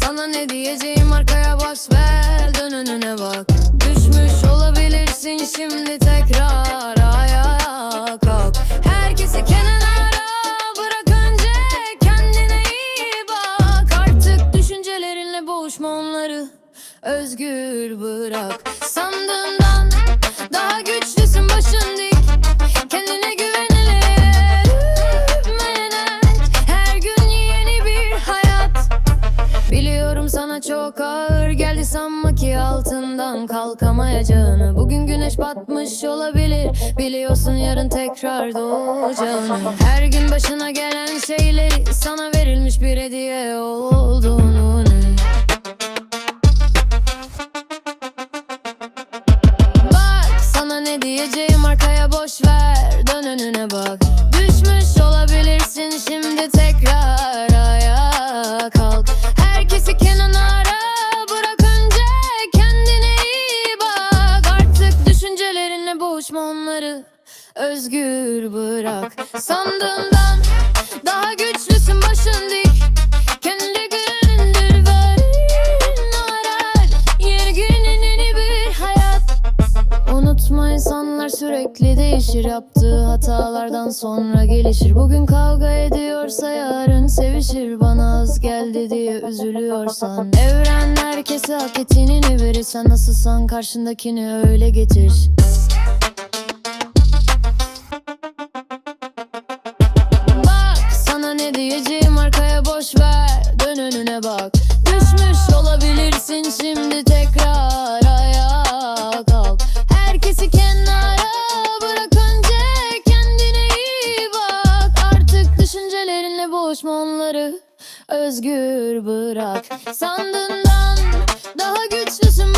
Sana ne diyeceğim arkaya boş ver Dön önüne bak. Düşmüş olabilirsin şimdi tekrar ayağa kalk. Herkesi kenara bırak önce kendine iyi bak. Artık düşüncelerinle boğuşma onları özgür bırak. Sandığından Sana çok ağır geldi sanma ki altından kalkamayacağını. Bugün güneş batmış olabilir Biliyorsun yarın tekrar doğacağını. Her gün başına gelen şeyleri sana verilmiş bir hediye olduğunu özgür bırak. Sandığından daha güçlüsün başın dik. Kendi gündür varin arar Yeni günün yeni bir hayat. Unutma insanlar sürekli değişir. Yaptığı hatalardan sonra gelişir. Bugün kavga ediyorsa yarın sevişir. Bana az geldi diye üzülüyorsan. Evren herkese hak ettiğini verir Sen nasılsan karşındakini öyle getir diyeceğim arkaya boş ver. Dön önüne bak. Düşmüş olabilirsin şimdi tekrar ayağa kalk. Herkesi kenara bırak önce kendine iyi bak. Artık düşüncelerinle boğuşma onları özgür bırak. Sandığından daha güçlüsün